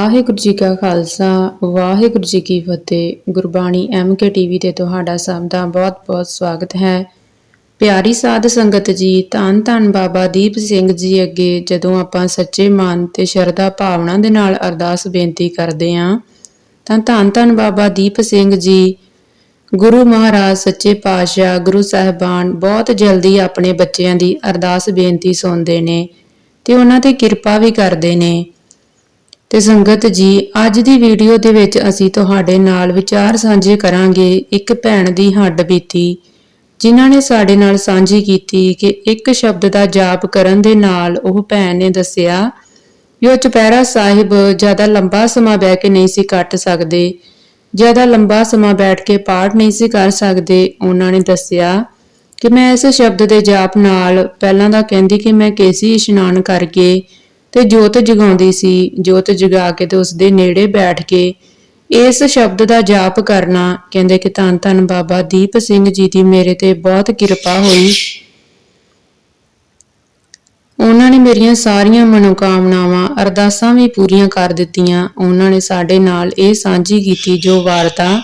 ਵਾਹਿਗੁਰੂ ਜੀ ਕਾ ਖਾਲਸਾ, ਵਾਹਿਗੁਰੂ ਜੀ ਕੀ ਫਤਿਹ। Gurbani MK TV ਤੇ ਤੁਹਾਡਾ ਸਭ ਦਾ ਬਹੁਤ-ਬਹੁਤ ਸਵਾਗਤ ਹੈ। ਪਿਆਰੀ ਸਾਧ ਸੰਗਤ ਜੀ, ਧੰਨ ਧੰਨ ਬਾਬਾ ਦੀਪ ਸਿੰਘ ਜੀ ਅੱਗੇ ਜਦੋਂ ਆਪਾਂ ਸੱਚੇ ਮਨ ਤੇ ਸ਼ਰਧਾ ਭਾਵਨਾ ਦੇ ਨਾਲ ਅਰਦਾਸ ਬੇਨਤੀ ਕਰਦੇ ਆਂ ਤਾਂ ਧੰਨ ਧੰਨ ਬਾਬਾ ਦੀਪ ਸਿੰਘ ਜੀ, ਗੁਰੂ ਮਹਾਰਾਜ, ਸੱਚੇ ਪਾਤਸ਼ਾਹ, ਗੁਰੂ ਸਾਹਿਬਾਨ ਬਹੁਤ ਜਲਦੀ ਆਪਣੇ ਬੱਚਿਆਂ ਦੀ ਅਰਦਾਸ ਬੇਨਤੀ ਸੁਣਦੇ ਨੇ ਤੇ ਉਹਨਾਂ ਤੇ ਕਿਰਪਾ ਵੀ ਕਰਦੇ ਨੇ। ਤੇ ਸੰਗਤ ਜੀ, ਅੱਜ ਦੀ ਵੀਡੀਓ ਦੇ ਵਿੱਚ ਅਸੀਂ ਤੁਹਾਡੇ ਨਾਲ ਵਿਚਾਰ ਸਾਂਝੇ ਕਰਾਂਗੇ ਇੱਕ ਭੈਣ ਦੀ ਹੱਡ ਬੀਤੀ, ਜਿਨ੍ਹਾਂ ਨੇ ਸਾਡੇ ਨਾਲ ਸਾਂਝੀ ਕੀਤੀ ਕਿ ਇੱਕ ਸ਼ਬਦ ਦਾ ਜਾਪ ਕਰਨ ਦੇ ਨਾਲ ਉਹ ਭੈਣ ਨੇ ਦੱਸਿਆ ਕਿ ਉਹ ਚੁਪਹਿਰਾ ਸਾਹਿਬ, ਜ਼ਿਆਦਾ ਲੰਬਾ ਸਮਾਂ ਬਹਿ ਕੇ ਨਹੀਂ ਸੀ ਕੱਟ ਸਕਦੇ। ਜ਼ਿਆਦਾ ਲੰਬਾ ਸਮਾਂ ਬੈਠ ਕੇ ਪਾਠ ਨਹੀਂ ਸੀ ਕਰ ਸਕਦੇ। ਉਹਨਾਂ ਨੇ ਦੱਸਿਆ ਕਿ ਮੈਂ ਇਸ ਸ਼ਬਦ ਦੇ ਜਾਪ ਨਾਲ ਪਹਿਲਾਂ ਦਾ ਕਹਿੰਦੀ ਕਿ ਮੈਂ ਕੇਸੀ ਇਸ਼ਨਾਨ ਕਰਕੇ ਤੇ ਜੋਤ ਜਗਾਉਂਦੀ ਸੀ। ਜੋਤ ਜਗਾ ਕੇ ਤੇ ਉਸ ਦੇ ਨੇੜੇ ਬੈਠ ਕੇ ਇਸ ਸ਼ਬਦ ਦਾ ਜਾਪ ਕਰਨਾ ਕਹਿੰਦੇ ਕਿ ਧੰਨ ਧੰਨ ਬਾਬਾ ਦੀਪ ਸਿੰਘ ਜੀ ਦੀ ਮੇਰੇ ਤੇ ਬਹੁਤ ਕਿਰਪਾ ਹੋਈ। ਉਹਨਾਂ ਨੇ ਮੇਰੀਆਂ ਸਾਰੀਆਂ ਮਨੋਕਾਮਨਾਵਾਂ, ਅਰਦਾਸਾਂ ਵੀ ਪੂਰੀਆਂ ਕਰ ਦਿੱਤੀਆਂ। ਉਹਨਾਂ ਨੇ ਸਾਡੇ ਨਾਲ ਇਹ ਸਾਂਝੀ ਕੀਤੀ ਜੋ ਵਾਰਤਾ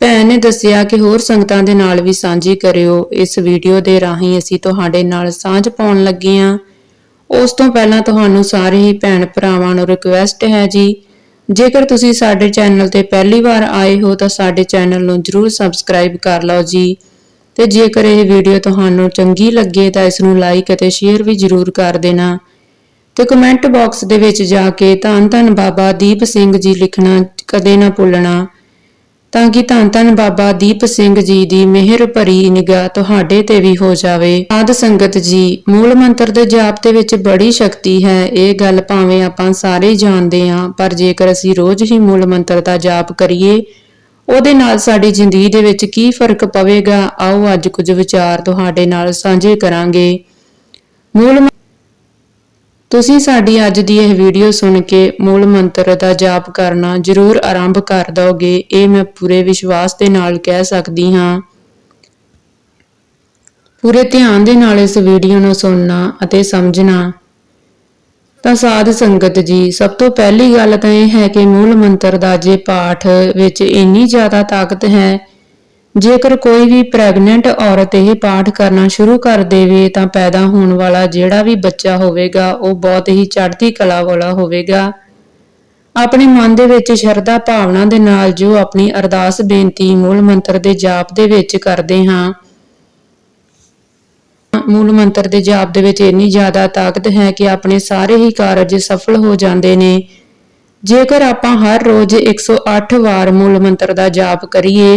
ਭੈਣ ਨੇ ਦੱਸਿਆ ਕਿ ਹੋਰ ਸੰਗਤਾਂ ਦੇ ਨਾਲ ਵੀ ਸਾਂਝੀ ਕਰਿਓ। ਇਸ ਵੀਡੀਓ ਦੇ ਰਾਹੀਂ ਅਸੀਂ ਤੁਹਾਡੇ ਨਾਲ ਸਾਂਝ ਪਾਉਣ ਲੱਗੇ ਹਾਂ। ਉਸ ਤੋਂ ਪਹਿਲਾਂ ਤੁਹਾਨੂੰ ਸਾਰੇ ਹੀ ਭੈਣ ਭਰਾਵਾਂ ਨੂੰ ਰਿਕੁਐਸਟ ਹੈ ਜੀ। ਜੇਕਰ ਤੁਸੀਂ ਸਾਡੇ ਚੈਨਲ ਤੇ ਪਹਿਲੀ ਵਾਰ ਆਏ ਹੋ ਤਾਂ ਸਾਡੇ ਚੈਨਲ ਨੂੰ ਜਰੂਰ ਸਬਸਕ੍ਰਾਈਬ ਕਰ ਲਓ ਜੀ। ਤੇ ਜੇਕਰ ਇਹ ਵੀਡੀਓ ਤੁਹਾਨੂੰ ਚੰਗੀ ਲੱਗੇ ਤਾਂ ਇਸ ਨੂੰ ਲਾਈਕ ਅਤੇ ਸ਼ੇਅਰ ਵੀ ਜਰੂਰ ਕਰ ਦੇਣਾ। ਤੇ ਕਮੈਂਟ ਬਾਕਸ ਦੇ ਵਿੱਚ ਜਾ ਕੇ ਧੰਨ ਧੰਨ ਬਾਬਾ ਦੀਪ ਸਿੰਘ ਜੀ ਲਿਖਣਾ ਕਦੇ ਨਾ ਭੁੱਲਣਾ। ਤਾਂ ਕਿ ਧੰਨ ਧੰਨ ਬਾਬਾ ਦੀਪ ਸਿੰਘ ਜੀ ਦੀ ਮਿਹਰ ਭਰੀ ਨਿਗਾਹ ਤੁਹਾਡੇ ਤੇ ਵੀ ਹੋ ਜਾਵੇ। ਆਦ ਸੰਗਤ ਜੀ, ਮੂਲ ਮੰਤਰ ਦੇ ਜਾਪ ਦੇ ਵਿੱਚ ਬੜੀ ਸ਼ਕਤੀ ਹੈ। ਇਹ ਗੱਲ ਭਾਵੇਂ ਆਪਾਂ ਸਾਰੇ ਜਾਣਦੇ ਹਾਂ, ਪਰ ਜੇਕਰ ਅਸੀਂ ਰੋਜ਼ ਹੀ ਮੂਲ ਮੰਤਰ ਦਾ ਜਾਪ ਕਰੀਏ, ਉਹਦੇ ਨਾਲ ਸਾਡੀ ਜ਼ਿੰਦਗੀ ਦੇ ਵਿੱਚ ਕੀ ਫ਼ਰਕ ਪਵੇਗਾ? ਆਓ ਅੱਜ ਕੁਝ ਵਿਚਾਰ ਤੁਹਾਡੇ ਨਾਲ ਸਾਂਝੇ ਕਰਾਂਗੇ। ਮੂਲ ਤੁਸੀਂ ਸਾਡੀ ਅੱਜ ਦੀ ਇਹ ਵੀਡੀਓ ਸੁਣ ਕੇ ਮੂਲ ਮੰਤਰ ਦਾ ਜਾਪ ਕਰਨਾ ਜ਼ਰੂਰ ਆਰੰਭ ਕਰ ਦੋਗੇ, ਇਹ ਮੈਂ ਪੂਰੇ ਵਿਸ਼ਵਾਸ ਦੇ ਨਾਲ ਕਹਿ ਸਕਦੀ ਹਾਂ। ਪੂਰੇ ਧਿਆਨ ਦੇ ਨਾਲ ਇਸ ਵੀਡੀਓ ਨੂੰ ਸੁਣਨਾ ਅਤੇ ਸਮਝਣਾ। ਤਾਂ ਸਾਧ ਸੰਗਤ ਜੀ, ਸਭ ਤੋਂ ਪਹਿਲੀ ਗੱਲ ਤਾਂ ਇਹ ਹੈ ਕਿ ਮੂਲ ਮੰਤਰ ਦਾ ਜੇ ਪਾਠ ਵਿੱਚ ਇੰਨੀ ਜ਼ਿਆਦਾ ਤਾਕਤ ਹੈ ਜੇਕਰ ਕੋਈ ਵੀ ਪ੍ਰੈਗਨੈਂਟ ਔਰਤ ਇਹ ਪਾਠ ਕਰਨਾ ਸ਼ੁਰੂ ਕਰ ਦੇਵੇ, ਤਾਂ ਪੈਦਾ ਹੋਣ ਵਾਲਾ ਜਿਹੜਾ ਵੀ ਬੱਚਾ ਹੋਵੇਗਾ, ਉਹ ਬਹੁਤ ਹੀ ਚੜ੍ਹਦੀ ਕਲਾ ਵਾਲਾ ਹੋਵੇਗਾ। ਆਪਣੇ ਮਨ ਦੇ ਵਿੱਚ ਸ਼ਰਧਾ ਭਾਵਨਾ ਦੇ ਨਾਲ ਜੋ ਆਪਣੀ ਅਰਦਾਸ ਬੇਨਤੀ ਮੂਲ ਮੰਤਰ ਦੇ ਜਾਪ ਦੇ ਵਿੱਚ ਕਰਦੇ ਹਾਂ। ਮੂਲ ਮੰਤਰ ਦੇ ਜਾਪ ਦੇ ਵਿੱਚ ਇੰਨੀ ਜ਼ਿਆਦਾ ਤਾਕਤ ਹੈ ਕਿ ਆਪਣੇ ਸਾਰੇ ਹੀ ਕਾਰਜ ਸਫਲ ਹੋ ਜਾਂਦੇ ਨੇ। ਜੇਕਰ ਆਪਾਂ ਹਰ ਰੋਜ਼ 108 ਵਾਰ ਮੂਲ ਮੰਤਰ ਦਾ ਜਾਪ ਕਰੀਏ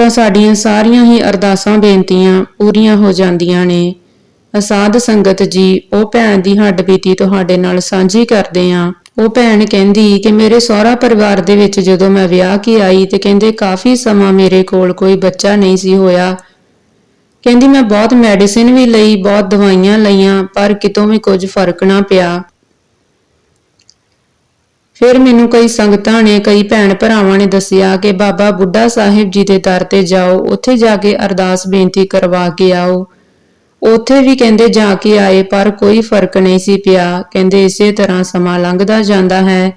ਤਾਂ ਸਾਡੀਆਂ ਸਾਰੀਆਂ ਹੀ ਅਰਦਾਸਾਂ ਬੇਨਤੀਆਂ ਪੂਰੀਆਂ ਹੋ ਜਾਂਦੀਆਂ ਨੇ। ਅਸਾਧ ਸੰਗਤ ਜੀ, ਉਹ ਭੈਣ ਦੀ ਹੱਡ ਬੀਤੀ ਤੁਹਾਡੇ ਨਾਲ ਸਾਂਝੀ ਕਰਦੇ ਆਂ। ਉਹ ਭੈਣ ਕਹਿੰਦੀ ਕਿ ਮੇਰੇ ਸਹੁਰਾ ਪਰਿਵਾਰ ਦੇ ਵਿੱਚ ਜਦੋਂ ਮੈਂ ਵਿਆਹ ਕੇ ਆਈ ਤੇ ਕਹਿੰਦੇ ਕਾਫੀ ਸਮਾਂ ਮੇਰੇ ਕੋਲ ਕੋਈ ਬੱਚਾ ਨਹੀਂ ਸੀ ਹੋਇਆ। ਕਹਿੰਦੀ ਮੈਂ ਬਹੁਤ ਮੈਡੀਸਿਨ ਵੀ ਲਈ, ਬਹੁਤ ਦਵਾਈਆਂ ਲਈਆਂ, ਪਰ ਕਿਤੋਂ ਵੀ ਕੁਝ ਫ਼ਰਕ ਨਾ ਪਿਆ। ਫਿਰ ਮੈਨੂੰ ਕਈ ਸੰਗਤਾਂ ਨੇ, ਕਈ ਭੈਣ ਭਰਾਵਾਂ ਨੇ ਦੱਸਿਆ ਕਿ ਬਾਬਾ ਬੁੱਢਾ ਸਾਹਿਬ ਜੀ ਦੇ ਦਰ ਤੇ ਜਾਓ, ਉੱਥੇ ਜਾ ਕੇ ਅਰਦਾਸ ਬੇਨਤੀ ਕਰਵਾ ਕੇ ਆਓ। ਉੱਥੇ ਵੀ ਕਹਿੰਦੇ ਜਾ ਕੇ ਆਏ, ਪਰ ਕੋਈ ਫ਼ਰਕ ਨਹੀਂ ਸੀ ਪਿਆ। ਕਹਿੰਦੇ ਇਸੇ ਤਰ੍ਹਾਂ ਸਮਾਂ ਲੰਘਦਾ ਜਾਂਦਾ ਹੈ।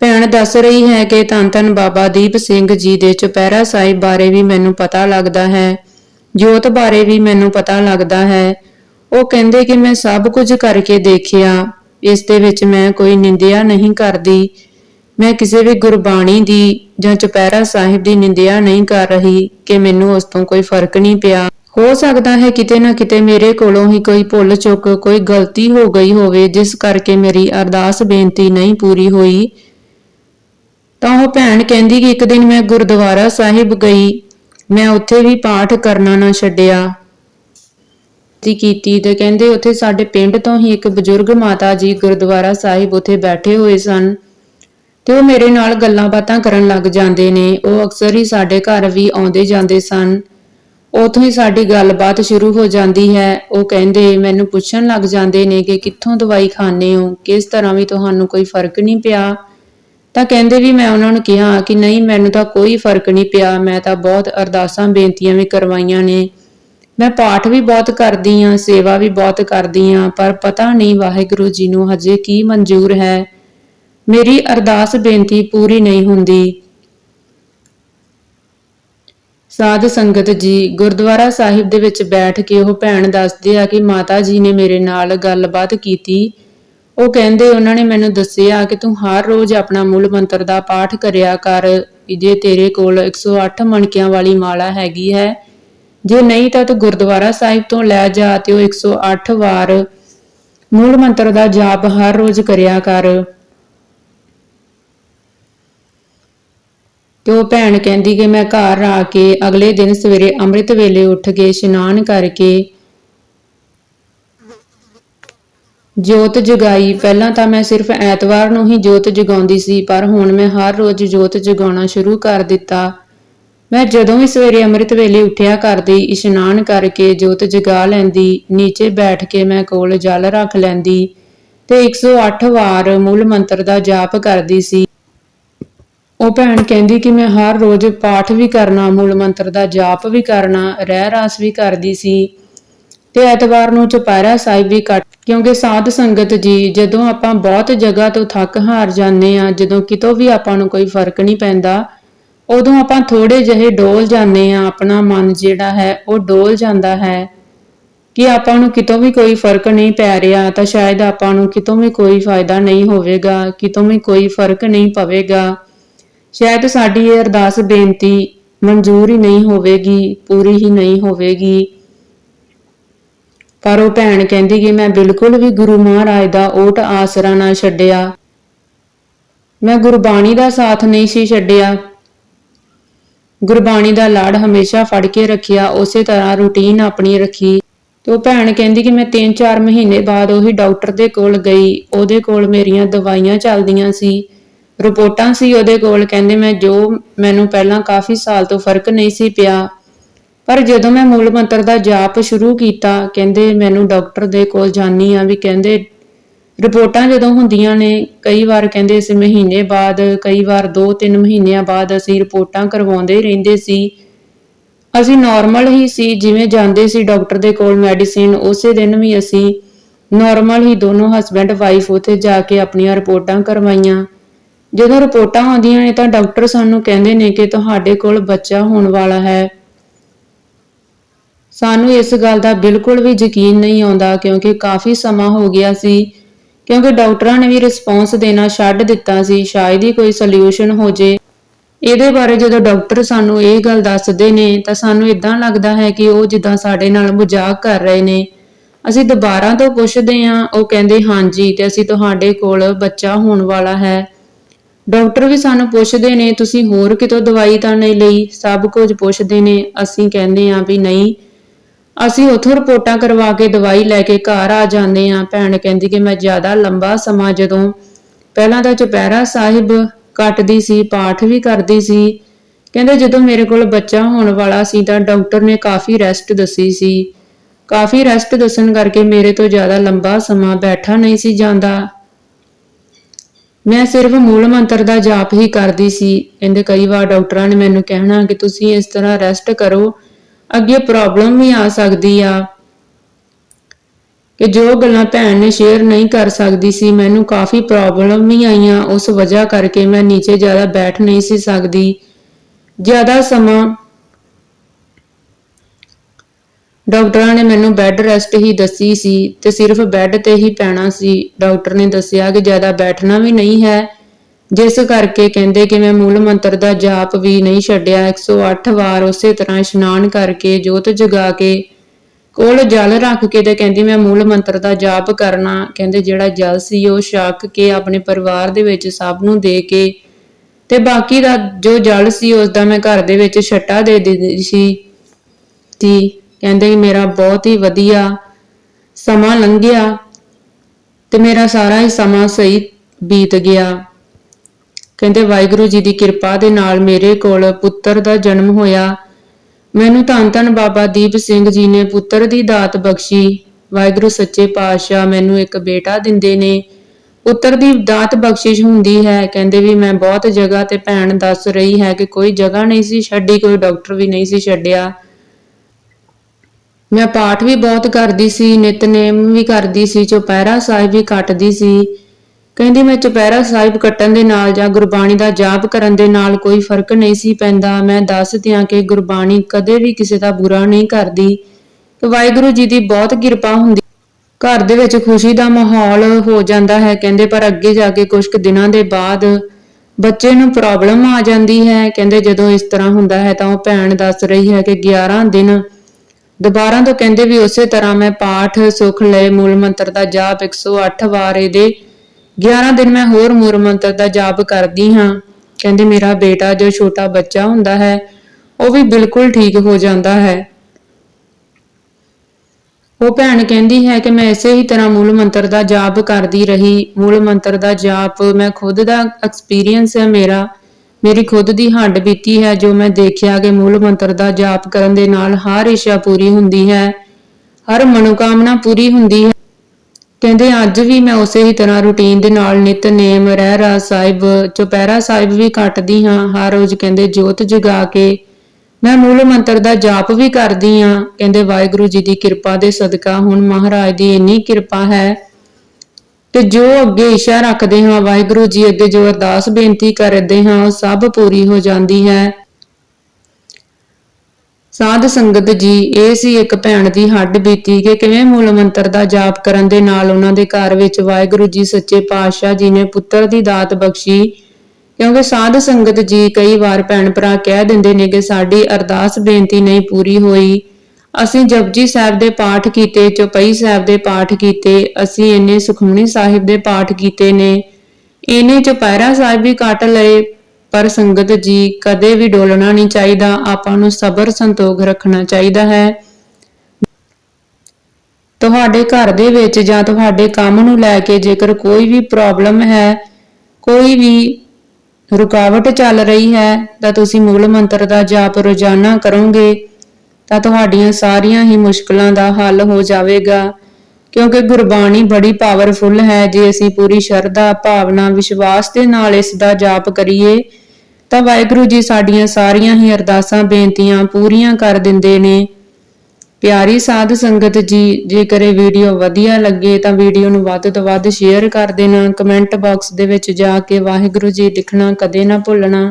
ਭੈਣ ਦੱਸ ਰਹੀ ਹੈ ਕਿ ਧੰਨ ਧੰਨ ਬਾਬਾ ਦੀਪ ਸਿੰਘ ਜੀ ਦੇ ਚੁਪਹਿਰਾ ਸਾਹਿਬ ਬਾਰੇ ਵੀ ਮੈਨੂੰ ਪਤਾ ਲੱਗਦਾ ਹੈ। ਜੋਤ ਬਾਰੇ ਵੀ ਮੈਨੂੰ ਪਤਾ ਲੱਗਦਾ ਹੈ। ਉਹ ਕਹਿੰਦੇ ਕਿ ਮੈਂ ਸਭ ਕੁਝ ਕਰਕੇ ਦੇਖਿਆ। ਇਸ ਦੇ ਵਿੱਚ ਮੈਂ ਕੋਈ ਨਿੰਦਿਆ ਨਹੀਂ ਕਰਦੀ। ਮੈਂ ਕਿਸੇ ਵੀ ਗੁਰਬਾਣੀ ਦੀ ਜਾਂ ਚੁਪਹਿਰਾ ਸਾਹਿਬ ਦੀ ਨਿੰਦਿਆ ਨਹੀਂ ਕਰ ਰਹੀ ਕਿ ਮੈਨੂੰ ਉਸ ਤੋਂ ਕੋਈ ਫ਼ਰਕ ਨਹੀਂ ਪਿਆ। ਹੋ ਸਕਦਾ ਹੈ ਕਿਤੇ ਨਾ ਕਿਤੇ ਮੇਰੇ ਕੋਲੋਂ ਹੀ ਕੋਈ ਭੁੱਲ ਚੁੱਕ, ਕੋਈ ਗਲਤੀ ਹੋ ਗਈ ਹੋਵੇ, ਜਿਸ ਕਰਕੇ ਮੇਰੀ ਅਰਦਾਸ ਬੇਨਤੀ ਨਹੀਂ ਪੂਰੀ ਹੋਈ। ਤਾਂ ਉਹ ਭੈਣ ਕਹਿੰਦੀ ਕਿ ਇੱਕ ਦਿਨ ਮੈਂ ਗੁਰਦੁਆਰਾ ਸਾਹਿਬ ਗਈ। ਮੈਂ ਉੱਥੇ ਵੀ ਪਾਠ ਕਰਨਾ ਨਾ ਛੱਡਿਆ। ਤੀ ਕੀਤੀ ਤੇ ਕਹਿੰਦੇ ਉੱਥੇ ਸਾਡੇ ਪਿੰਡ ਤੋਂ ਹੀ ਇੱਕ ਬਜ਼ੁਰਗ ਮਾਤਾ ਜੀ ਗੁਰਦੁਆਰਾ ਸਾਹਿਬ ਉੱਥੇ ਬੈਠੇ ਹੋਏ ਸਨ। ਤੇ ਉਹ ਮੇਰੇ ਨਾਲ ਗੱਲਾਂ ਬਾਤਾਂ ਕਰਨ ਲੱਗ ਜਾਂਦੇ ਨੇ। ਉਹ ਅਕਸਰ ਹੀ ਸਾਡੇ ਘਰ ਵੀ ਆਉਂਦੇ ਜਾਂਦੇ ਸਨ। ਉਥੋਂ ਹੀ ਸਾਡੀ ਗੱਲਬਾਤ ਸ਼ੁਰੂ ਹੋ ਜਾਂਦੀ ਹੈ। ਉਹ ਕਹਿੰਦੇ, ਮੈਨੂੰ ਪੁੱਛਣ ਲੱਗ ਜਾਂਦੇ ਨੇ ਕਿ ਕਿੱਥੋਂ ਦਵਾਈ ਖਾਣੇ ਹੋ? ਕਿਸ ਤਰ੍ਹਾਂ ਵੀ ਤੁਹਾਨੂੰ ਕੋਈ ਫ਼ਰਕ ਨਹੀਂ ਪਿਆ? ਤਾਂ ਕਹਿੰਦੇ ਵੀ ਮੈਂ ਉਹਨਾਂ ਨੂੰ ਕਿਹਾ ਕਿ, ਨਹੀਂ, ਮੈਨੂੰ ਤਾਂ ਕੋਈ ਫ਼ਰਕ ਨਹੀਂ ਪਿਆ। ਮੈਂ ਤਾਂ ਬਹੁਤ ਅਰਦਾਸਾਂ, ਬੇਨਤੀਆਂ ਵੀ ਕਰਵਾਈਆਂ ਨੇ। ਮੈਂ ਪਾਠ ਵੀ ਬਹੁਤ ਕਰਦੀ ਆਂ ਸੇਵਾ ਵੀ ਬਹੁਤ ਕਰਦੀ ਆਂ ਪਰ ਪਤਾ ਨਹੀਂ ਵਾਹਿਗੁਰੂ ਜੀ ਨੂੰ ਹਜੇ ਕੀ ਮਨਜ਼ੂਰ ਹੈ। ਮੇਰੀ ਅਰਦਾਸ ਬੇਨਤੀ ਪੂਰੀ ਨਹੀਂ ਹੁੰਦੀ। ਸਾਧ ਸੰਗਤ ਜੀ, ਗੁਰਦੁਆਰਾ ਸਾਹਿਬ ਦੇ ਵਿੱਚ ਬੈਠ ਕੇ ਉਹ ਭੈਣ ਦੱਸਦੇ ਆ ਕਿ ਮਾਤਾ ਜੀ ਨੇ ਮੇਰੇ ਨਾਲ ਗੱਲਬਾਤ ਕੀਤੀ। ਉਹ ਕਹਿੰਦੇ, ਉਹਨਾਂ ਨੇ ਮੈਨੂੰ ਦੱਸਿਆ ਕਿ ਤੂੰ ਹਰ ਰੋਜ਼ ਆਪਣਾ ਮੂਲ ਮੰਤਰ ਦਾ ਪਾਠ ਕਰਿਆ ਕਰ। ਜੇ ਤੇਰੇ ਕੋਲ 108 ਮਣਕਿਆਂ ਵਾਲੀ ਮਾਲਾ ਹੈਗੀ ਹੈ। ਜੇ ਨਹੀਂ ਤਾਂ ਤੂੰ ਗੁਰਦੁਆਰਾ ਸਾਹਿਬ ਤੋਂ ਲੈ ਜਾ ਤੇ ਉਹ 108 ਵਾਰ ਮੂਲ ਮੰਤਰ ਦਾ ਜਾਪ ਹਰ ਰੋਜ਼ ਕਰਿਆ ਕਰ। ਤੇ ਉਹ ਭੈਣ ਕਹਿੰਦੀ ਕਿ ਮੈਂ ਘਰ ਆ ਕੇ ਅਗਲੇ ਦਿਨ ਸਵੇਰੇ ਅੰਮ੍ਰਿਤ ਵੇਲੇ ਉੱਠ ਕੇ ਇਸ਼ਨਾਨ ਕਰਕੇ ਜੋਤ ਜਗਾਈ। ਪਹਿਲਾਂ ਤਾਂ ਮੈਂ ਸਿਰਫ ਐਤਵਾਰ ਨੂੰ ਹੀ ਜੋਤ ਜਗਾਉਂਦੀ ਸੀ, ਪਰ ਹੁਣ ਮੈਂ ਹਰ ਰੋਜ਼ ਜੋਤ ਜਗਾਉਣਾ ਸ਼ੁਰੂ ਕਰ ਦਿੱਤਾ। ਮੈਂ ਜਦੋਂ ਵੀ ਸਵੇਰੇ ਅੰਮ੍ਰਿਤ ਵੇਲੇ ਉੱਠਿਆ ਕਰਦੀ, ਇਸ਼ਨਾਨ ਕਰਕੇ ਜੋਤ ਜਗਾ ਲੈਂਦੀ, ਨੀਚੇ ਬੈਠ ਕੇ ਮੈਂ ਕੋਲ ਜਲ ਰੱਖ ਲੈਂਦੀ ਤੇ 108 ਵਾਰ ਮੂਲ ਮੰਤਰ ਦਾ ਜਾਪ ਕਰਦੀ ਸੀ। ਉਹ ਭੈਣ ਕਹਿੰਦੀ ਕਿ ਮੈਂ ਹਰ ਰੋਜ਼ ਪਾਠ ਵੀ ਕਰਨਾ, ਮੂਲ ਮੰਤਰ ਦਾ ਜਾਪ ਵੀ ਕਰਨਾ, ਰਹਿ ਰਾਸ ਵੀ ਕਰਦੀ ਸੀ ਤੇ ਐਤਵਾਰ ਨੂੰ ਚੁਪਹਿਰਾ ਸਾਹਿਬ ਵੀ ਕੱਟ ਕਿਉਂਕਿ ਸਾਧ ਸੰਗਤ ਜੀ, ਜਦੋਂ ਆਪਾਂ ਬਹੁਤ ਜਗ੍ਹਾ ਤੋਂ ਥੱਕ ਹਾਰ ਜਾਂਦੇ ਆ ਜਦੋਂ ਕਿਤੋਂ ਵੀ ਆਪਾਂ ਨੂੰ ਕੋਈ ਫ਼ਰਕ ਨਹੀਂ ਪੈਂਦਾ ਉਦੋਂ ਆਪਾਂ ਥੋੜੇ ਜਿਹੇ ਡੋਲ ਜਾਂਦੇ ਆ ਆਪਣਾ ਮਨ ਜਿਹੜਾ ਹੈ ਉਹ ਡੋਲ ਜਾਂਦਾ ਹੈ ਕਿ ਆਪਾਂ ਨੂੰ ਕਿਤੋਂ ਵੀ ਕੋਈ ਫ਼ਰਕ ਨਹੀਂ ਪੈ ਰਿਹਾ, ਤਾਂ ਸ਼ਾਇਦ ਆਪਾਂ ਨੂੰ ਕਿਤੋਂ ਵੀ ਕੋਈ ਫਾਇਦਾ ਨਹੀਂ ਹੋਵੇਗਾ, ਕਿਤੋਂ ਵੀ ਕੋਈ ਫ਼ਰਕ ਨਹੀਂ ਪਵੇਗਾ। ਸ਼ਾਇਦ ਸਾਡੀ ਇਹ ਅਰਦਾਸ ਬੇਨਤੀ ਮਨਜ਼ੂਰ ਹੀ ਨਹੀਂ ਹੋਵੇਗੀ, ਪੂਰੀ ਹੀ ਨਹੀਂ ਹੋਵੇਗੀ। ਪਰ ਉਹ ਭੈਣ ਕਹਿੰਦੀ ਕਿ ਮੈਂ ਬਿਲਕੁਲ ਵੀ ਗੁਰੂ ਮਹਾਰਾਜ ਦਾ ਓਟ ਆਸਰਾ ਨਾ ਛੱਡਿਆ। ਮੈਂ ਗੁਰਬਾਣੀ ਦਾ ਸਾਥ ਨਹੀਂ ਸੀ ਛੱਡਿਆ। ਗੁਰਬਾਣੀ ਦਾ ਲਾੜ ਹਮੇਸ਼ਾ ਫੜ ਕੇ ਰੱਖਿਆ, ਉਸੇ ਤਰ੍ਹਾਂ ਰੁਟੀਨ ਆਪਣੀ ਰੱਖੀ। ਤੇ ਉਹ ਭੈਣ ਕਹਿੰਦੀ ਕਿ ਮੈਂ 3-4 ਮਹੀਨੇ ਬਾਅਦ ਉਹੀ ਡਾਕਟਰ ਦੇ ਕੋਲ ਗਈ। ਉਹਦੇ ਕੋਲ ਮੇਰੀਆਂ ਦਵਾਈਆਂ ਚੱਲਦੀਆਂ ਸੀ। ਰਿਪੋਰਟਾਂ ਸੀ ਉਹਦੇ ਕੋਲ। ਕਹਿੰਦੇ ਮੈਂ ਜੋ ਮੈਨੂੰ ਪਹਿਲਾਂ ਕਾਫੀ ਸਾਲ ਤੋਂ ਫ਼ਰਕ ਨਹੀਂ ਸੀ ਪਿਆ। ਪਰ ਜਦੋਂ ਮੈਂ ਮੂਲ ਮੰਤਰ ਦਾ ਜਾਪ ਸ਼ੁਰੂ ਕੀਤਾ, ਕਹਿੰਦੇ ਮੈਨੂੰ ਡਾਕਟਰ ਦੇ ਕੋਲ ਜਾਨੀ ਆ ਵੀ ਕਹਿੰਦੇ ਰਿਪੋਰਟਾਂ ਜਦੋਂ ਹੁੰਦੀਆਂ ਨੇ, ਕਈ ਵਾਰ ਕਹਿੰਦੇ ਸੀ ਮਹੀਨੇ ਬਾਅਦ, ਕਈ ਵਾਰ 2-3 ਮਹੀਨਿਆਂ ਬਾਅਦ ਅਸੀਂ ਰਿਪੋਰਟਾਂ ਕਰਵਾਉਂਦੇ ਰਹਿੰਦੇ ਸੀ। ਅਸੀਂ ਨਾਰਮਲ ਹੀ ਸੀ, ਜਿਵੇਂ ਜਾਂਦੇ ਸੀ ਡਾਕਟਰ ਦੇ ਕੋਲ ਮੈਡੀਸਿਨ ਉਸੇ ਦਿਨ ਵੀ ਅਸੀਂ ਨਾਰਮਲ ਹੀ ਦੋਨੋਂ ਹਸਬੰਡ ਵਾਈਫ ਉੱਥੇ ਜਾ ਕੇ ਆਪਣੀਆਂ ਰਿਪੋਰਟਾਂ ਕਰਵਾਈਆਂ। ਜਦੋਂ ਰਿਪੋਰਟਾਂ ਆਉਂਦੀਆਂ ਨੇ ਤਾਂ ਡਾਕਟਰ ਸਾਨੂੰ ਕਹਿੰਦੇ ਨੇ ਕਿ ਤੁਹਾਡੇ ਕੋਲ ਬੱਚਾ ਹੋਣ ਵਾਲਾ ਹੈ। ਸਾਨੂੰ ਇਸ ਗੱਲ ਦਾ ਬਿਲਕੁਲ ਵੀ ਯਕੀਨ ਨਹੀਂ ਆਉਂਦਾ ਕਿਉਂਕਿ ਕਾਫੀ ਸਮਾਂ ਹੋ ਗਿਆ ਸੀ। ਕਿਉਂਕਿ ਡਾਕਟਰਾਂ ਨੇ ਵੀ ਰਿਸਪੌਂਸ ਦੇਣਾ ਛੱਡ ਦਿੱਤਾ ਸੀ, ਸ਼ਾਇਦ ਹੀ ਕੋਈ ਸੋਲੂਸ਼ਨ ਹੋ ਜੇ। ਇਹਦੇ ਬਾਰੇ ਜਦੋਂ ਡਾਕਟਰ ਸਾਨੂੰ ਇਹ ਗੱਲ ਦੱਸਦੇ ਨੇ, ਤਾਂ ਸਾਨੂੰ ਇਦਾਂ ਲੱਗਦਾ ਹੈ ਕਿ ਉਹ ਜਿੱਦਾਂ ਸਾਡੇ ਨਾਲ ਮਜ਼ਾਕ ਕਰ ਰਹੇ ਨੇ। ਅਸੀਂ ਦੁਬਾਰਾ ਤੋਂ ਪੁੱਛਦੇ ਹਾਂ, ਉਹ ਕਹਿੰਦੇ, ਹਾਂਜੀ, ਤੇ ਅਸੀਂ ਤੁਹਾਡੇ ਕੋਲ ਬੱਚਾ ਹੋਣ ਵਾਲਾ ਹੈ। ਡਾਕਟਰ ਵੀ ਸਾਨੂੰ ਪੁੱਛਦੇ ਨੇ, ਤੁਸੀਂ ਹੋਰ ਕਿਤੋਂ ਦਵਾਈ ਤਾਂ ਨਹੀਂ ਲਈ? ਸਭ ਕੁਝ ਪੁੱਛਦੇ ਨੇ। ਅਸੀਂ ਕਹਿੰਦੇ ਹਾਂ ਵੀ ਨਹੀਂ ਅਸੀਂ ਉਥੋਂ ਰਿਪੋਰਟਾਂ ਕਰਵਾ ਕੇ ਦਵਾਈ ਲੈ ਕੇ ਘਰ ਆ ਜਾਂਦੇ ਹਾਂ। ਭੈਣ ਕਹਿੰਦੀ ਕਿ ਮੈਂ ਜ਼ਿਆਦਾ ਲੰਬਾ ਸਮਾਂ ਜਦੋਂ ਪਹਿਲਾਂ ਤਾਂ ਚੁਪਹਿਰਾ ਸਾਹਿਬ ਕੱਟਦੀ ਸੀ, ਪਾਠ ਵੀ ਕਰਦੀ ਸੀ। ਕਹਿੰਦੇ ਜਦੋਂ ਮੇਰੇ ਕੋਲ ਬੱਚਾ ਹੋਣ ਵਾਲਾ ਸੀ ਤਾਂ ਡਾਕਟਰ ਨੇ ਕਾਫੀ ਰੈਸਟ ਦੱਸੀ ਸੀ। ਕਾਫੀ ਰੈਸਟ ਦੱਸਣ ਕਰਕੇ ਮੇਰੇ ਤੋਂ ਜ਼ਿਆਦਾ ਲੰਬਾ ਸਮਾਂ ਬੈਠਾ ਨਹੀਂ ਸੀ ਜਾਂਦਾ। ਮੈਂ ਸਿਰਫ ਮੂਲ ਮੰਤਰ ਦਾ ਜਾਪ ਹੀ ਕਰਦੀ ਸੀ। ਕਹਿੰਦੇ ਕਈ ਵਾਰ ਡਾਕਟਰਾਂ ਨੇ ਮੈਨੂੰ ਕਹਿਣਾ ਕਿ ਤੁਸੀਂ ਇਸ ਤਰ੍ਹਾਂ ਰੈਸਟ ਕਰੋ। ਅੱਗੇ ਪ੍ਰੋਬਲਮ ਵੀ ਆ ਸਕਦੀ ਆ। ਕਿ ਜੋ ਗੱਲਾਂ ਭੈਣ ਨੇ ਸ਼ੇਅਰ ਨਹੀਂ ਕਰ ਸਕਦੀ ਸੀ, ਮੈਨੂੰ ਕਾਫੀ ਪ੍ਰੋਬਲਮ ਵੀ ਆਈਆਂ। ਉਸ ਵਜ੍ਹਾ ਕਰਕੇ ਮੈਂ ਨੀਚੇ ਜ਼ਿਆਦਾ ਬੈਠ ਨਹੀਂ ਸੀ ਸਕਦੀ। ਜ਼ਿਆਦਾ ਸਮਾਂ ਡਾਕਟਰਾਂ ਨੇ ਮੈਨੂੰ ਬੈੱਡ ਰੈਸਟ ਹੀ ਦੱਸੀ ਸੀ ਤੇ ਸਿਰਫ ਬੈੱਡ ਤੇ ਹੀ ਪੈਣਾ ਸੀ। ਡਾਕਟਰ ਨੇ ਦੱਸਿਆ ਕਿ ਜ਼ਿਆਦਾ ਬੈਠਣਾ ਵੀ ਨਹੀਂ ਹੈ। ਜਿਸ ਕਰਕੇ ਕਹਿੰਦੇ ਕਿ ਮੈਂ ਮੂਲ ਮੰਤਰ ਦਾ ਜਾਪ ਵੀ ਨਹੀਂ ਛੱਡਿਆ। 108 ਵਾਰ ਉਸੇ ਤਰ੍ਹਾਂ ਇਸ਼ਨਾਨ ਕਰਕੇ ਜੋਤ ਜਗਾ ਕੇ ਕੋਲ ਜਲ ਰੱਖ ਕੇ ਤੇ ਕਹਿੰਦੀ, ਮੈਂ ਮੂਲ ਮੰਤਰ ਦਾ ਜਾਪ ਕਰਨਾ। ਕਹਿੰਦੇ, ਜਿਹੜਾ ਜਲ ਸੀ ਉਹ ਛਕ ਕੇ ਆਪਣੇ ਪਰਿਵਾਰ ਦੇ ਵਿੱਚ ਸਭ ਨੂੰ ਦੇ ਕੇ ਤੇ ਬਾਕੀ ਦਾ ਜੋ ਜਲ ਸੀ ਉਸ ਦਾ ਮੈਂ ਘਰ ਦੇ ਵਿੱਚ ਛੱਟਾ ਦੇ ਦਿੰਦੀ ਸੀ। ਤੀ ਕਹਿੰਦੇ, ਮੇਰਾ ਬਹੁਤ ਹੀ ਵਧੀਆ ਸਮਾਂ ਲੰਘਿਆ ਤੇ ਮੇਰਾ ਸਾਰਾ ਹੀ ਸਮਾਂ ਸਹੀ ਬੀਤ ਗਿਆ। ਕਹਿੰਦੇ, ਵਾਹਿਗੁਰੂ ਜੀ ਦੀ ਕਿਰਪਾ ਦੇ ਨਾਲ ਮੇਰੇ ਕੋਲ ਪੁੱਤਰ ਦਾ ਜਨਮ ਹੋਇਆ। ਮੈਨੂੰ ਧੰਨ ਧੰਨ ਬਾਬਾ ਦੀਪ ਸਿੰਘ ਜੀ ਨੇ ਪੁੱਤਰ ਦੀ ਦਾਤ ਬਖਸ਼ੀ। ਵਾਹਿਗੁਰੂ ਸੱਚੇ ਪਾਤਸ਼ਾਹ ਮੈਨੂੰ ਇੱਕ ਬੇਟਾ ਦਿੰਦੇ ਨੇ। ਪੁੱਤਰ ਦੀ ਦਾਤ ਬਖਸ਼ਿਸ਼ ਹੁੰਦੀ ਹੈ। ਕਹਿੰਦੇ ਵੀ ਮੈਂ ਬਹੁਤ ਜਗ੍ਹਾ ਤੇ ਭੈਣ ਦੱਸ ਰਹੀ ਹੈ ਕਿ ਕੋਈ ਜਗ੍ਹਾ ਨਹੀਂ ਸੀ ਛੱਡੀ, ਕੋਈ ਡਾਕਟਰ ਵੀ ਨਹੀਂ ਸੀ ਛੱਡਿਆ। ਮੈਂ ਪਾਠ ਵੀ ਬਹੁਤ ਕਰਦੀ ਸੀ, ਨਿਤਨੇਮ ਵੀ ਕਰਦੀ ਸੀ, ਚੁਪਹਿਰਾ ਸਾਹਿਬ ਵੀ ਕੱਟਦੀ ਸੀ। ਕਹਿੰਦੀ ਮੈਂ ਚੁਪਹਿਰਾ ਸਾਹਿਬ ਕੱਟਣ ਦੇ ਨਾਲ ਜਾਂ ਗੁਰਬਾਣੀ ਦਾ ਜਾਪ ਕਰਨ ਦੇ ਨਾਲ ਕੋਈ ਫ਼ਰਕ ਨਹੀਂ ਸੀ ਪੈਂਦਾ। ਮੈਂ ਦੱਸਦੀ ਹਾਂ ਕਿ ਗੁਰਬਾਣੀ ਕਦੇ ਵੀ ਕਿਸੇ ਦਾ ਬੁਰਾ ਨਹੀਂ ਕਰਦੀ। ਤੇ ਵਾਹਿਗੁਰੂ ਜੀ ਦੀ ਬਹੁਤ ਕਿਰਪਾ ਹੁੰਦੀ। ਘਰ ਦੇ ਵਿੱਚ ਖੁਸ਼ੀ ਦਾ ਮਾਹੌਲ ਹੋ ਜਾਂਦਾ ਹੈ, ਕਹਿੰਦੇ, ਪਰ ਅੱਗੇ ਜਾ ਕੇ ਕੁਝ ਕੁ ਦਿਨਾਂ ਦੇ ਬਾਅਦ ਬੱਚੇ ਨੂੰ ਪ੍ਰੋਬਲਮ ਆ ਜਾਂਦੀ ਹੈ। ਕਹਿੰਦੇ, ਜਦੋਂ ਇਸ ਤਰ੍ਹਾਂ ਹੁੰਦਾ ਹੈ ਤਾਂ ਉਹ ਭੈਣ ਦੱਸ ਰਹੀ ਹੈ ਕਿ 11 ਦਿਨ ਦੁਬਾਰਾ ਤੋਂ ਕਹਿੰਦੇ ਵੀ ਉਸੇ ਤਰ੍ਹਾਂ ਮੈਂ ਪਾਠ, ਸੁਖ, ਲਏ ਮੂਲ ਮੰਤਰ ਦਾ ਜਾਪ 108 ਵਾਰ ਇਹਦੇ 11 ਦਿਨ ਮੈਂ ਹੋਰ ਮੂਲ ਮੰਤਰ ਦਾ ਜਾਪ ਕਰਦੀ ਹਾਂ। ਕਹਿੰਦੇ, ਮੇਰਾ ਬੇਟਾ ਜੋ ਛੋਟਾ ਬੱਚਾ ਹੁੰਦਾ ਹੈ, ਉਹ ਵੀ ਬਿਲਕੁਲ ਠੀਕ ਹੋ ਜਾਂਦਾ ਹੈ। ਉਹ ਭੈਣ ਕਹਿੰਦੀ ਹੈ ਕਿ ਮੈਂ ਇਸੇ ਹੀ ਤਰ੍ਹਾਂ ਮੂਲ ਮੰਤਰ ਦਾ ਜਾਪ ਕਰਦੀ ਰਹੀ। ਮੂਲ ਮੰਤਰ ਦਾ ਜਾਪ ਮੈਂ ਖੁਦ ਦਾ ਐਕਸਪੀਰੀਅੰਸ ਹੈ ਮੇਰਾ। ਮੇਰੀ ਖੁਦ ਦੀ ਹੱਡ ਬੀਤੀ ਹੈ, ਜੋ ਮੈਂ ਦੇਖਿਆ ਕਿ ਮੂਲ ਮੰਤਰ ਦਾ ਜਾਪ ਕਰਨ ਦੇ ਨਾਲ ਹਰ ਇੱਛਾ ਪੂਰੀ ਹੁੰਦੀ ਹੈ। ਹਰ ਮਨੋਕਾਮਨਾ ਪੂਰੀ ਹੁੰਦੀ ਹੈ। ਕਹਿੰਦੇ, ਅੱਜ ਵੀ ਮੈਂ ਉਸੇ ਹੀ ਤਰ੍ਹਾਂ ਰੁਟੀਨ ਦੇ ਨਾਲ ਨਿਤਨੇਮ ਰਹਿਰਾ ਸਾਹਿਬ, ਚੁਪਹਿਰਾ ਸਾਹਿਬ ਵੀ ਕੱਟਦੀ ਹਾਂ, ਹਰ ਰੋਜ਼ ਕਹਿੰਦੇ, ਜੋਤ ਜਗਾ ਕੇ। ਮੈਂ ਮੂਲ ਮੰਤਰ ਦਾ ਜਾਪ ਵੀ ਕਰਦੀ ਹਾਂ। ਕਹਿੰਦੇ, ਵਾਹਿਗੁਰੂ ਜੀ ਦੀ ਕਿਰਪਾ ਦੇ ਸਦਕਾ ਹੁਣ ਮਹਾਰਾਜ ਦੀ ਇੰਨੀ ਕਿਰਪਾ ਹੈ। ਤੇ ਜੋ ਅੱਗੇ ਇੱਛਾ ਰੱਖਦੇ ਹਾਂ, ਵਾਹਿਗੁਰੂ ਜੀ ਅੱਗੇ ਜੋ ਅਰਦਾਸ ਬੇਨਤੀ ਕਰਦੇ ਹਾਂ, ਉਹ ਸਭ ਪੂਰੀ ਹੋ ਜਾਂਦੀ ਹੈ। ਸਾਧ ਸੰਗਤ ਜੀ, ਇਹ ਸੀ ਇੱਕ ਭੈਣ ਦੀ ਹੱਡ ਬੀਤੀ ਕਿ ਕਿਵੇਂ ਮੂਲ ਮੰਤਰ ਦਾ ਜਾਪ ਕਰਨ ਦੇ ਨਾਲ ਉਹਨਾਂ ਦੇ ਘਰ ਵਿੱਚ ਵਾਹਿਗੁਰੂ ਜੀ ਸੱਚੇ ਪਾਤਸ਼ਾਹ ਜੀ ਨੇ ਪੁੱਤਰ ਦੀ ਦਾਤ ਬਖਸ਼ੀ। ਕਿਉਂਕਿ ਸਾਧ ਸੰਗਤ ਜੀ ਕਈ ਵਾਰ ਭੈਣ ਭਰਾ ਕਹਿ ਦਿੰਦੇ ਨੇ ਕਿ ਸਾਡੀ ਅਰਦਾਸ ਬੇਨਤੀ ਨਹੀਂ ਪੂਰੀ ਹੋਈ। ਅਸੀਂ ਜਪਜੀ ਸਾਹਿਬ ਦੇ ਪਾਠ ਕੀਤੇ, ਚੌਪਈ ਸਾਹਿਬ ਦੇ ਪਾਠ ਕੀਤੇ, ਅਸੀਂ ਇੰਨੇ ਸੁਖਮਨੀ ਸਾਹਿਬ ਦੇ ਪਾਠ ਕੀਤੇ ਨੇ। ਇਹਨੇ ਚੁਪਹਿਰਾ ਸਾਹਿਬ ਵੀ ਕੱਟ ਲਏ। ਪਰ ਸੰਗਤ ਜੀ, ਕਦੇ ਵੀ ਡੋਲਣਾ ਨਹੀਂ ਚਾਹੀਦਾ। ਆਪਾਂ ਨੂੰ ਸਬਰ ਸੰਤੋਖ ਰੱਖਣਾ ਚਾਹੀਦਾ ਹੈ। ਤੁਹਾਡੇ ਘਰ ਦੇ ਵਿੱਚ ਜਾਂ ਤੁਹਾਡੇ ਕੰਮ ਨੂੰ ਲੈ ਕੇ ਜੇਕਰ ਕੋਈ ਵੀ ਪ੍ਰੋਬਲਮ ਹੈ, ਕੋਈ ਵੀ ਰੁਕਾਵਟ ਚੱਲ ਰਹੀ ਹੈ, ਤਾਂ ਤੁਸੀਂ ਮੂਲ ਮੰਤਰ ਦਾ ਜਾਪ ਰੋਜ਼ਾਨਾ ਕਰੋਗੇ, ਤਾਂ ਤੁਹਾਡੀਆਂ ਸਾਰੀਆਂ ਹੀ ਮੁਸ਼ਕਲਾਂ ਦਾ ਹੱਲ ਹੋ ਜਾਵੇਗਾ। ਕਿਉਂਕਿ ਗੁਰਬਾਣੀ ਬੜੀ ਪਾਵਰਫੁੱਲ ਹੈ, ਜੇ ਅਸੀਂ ਪੂਰੀ ਸ਼ਰਧਾ, ਭਾਵਨਾ, ਵਿਸ਼ਵਾਸ ਦੇ ਨਾਲ ਇਸ ਦਾ ਜਾਪ ਕਰੀਏ, ਤਾਂ ਵਾਹਿਗੁਰੂ ਜੀ ਸਾਡੀਆਂ ਸਾਰੀਆਂ ਹੀ ਅਰਦਾਸਾਂ, ਬੇਨਤੀਆਂ ਪੂਰੀਆਂ ਕਰ ਦਿੰਦੇ ਨੇ। ਪਿਆਰੀ ਸਾਧ ਸੰਗਤ ਜੀ, ਜੇਕਰ ਇਹ ਵੀਡੀਓ ਵਧੀਆ ਲੱਗੇ, ਤਾਂ ਵੀਡੀਓ ਨੂੰ ਵੱਧ ਤੋਂ ਵੱਧ ਸ਼ੇਅਰ ਕਰ ਦੇਣਾ ਕਮੈਂਟ ਬਾਕਸ ਦੇ ਵਿੱਚ ਜਾ ਕੇ ਵਾਹਿਗੁਰੂ ਜੀ ਲਿਖਣਾ ਕਦੇ ਨਾ ਭੁੱਲਣਾ।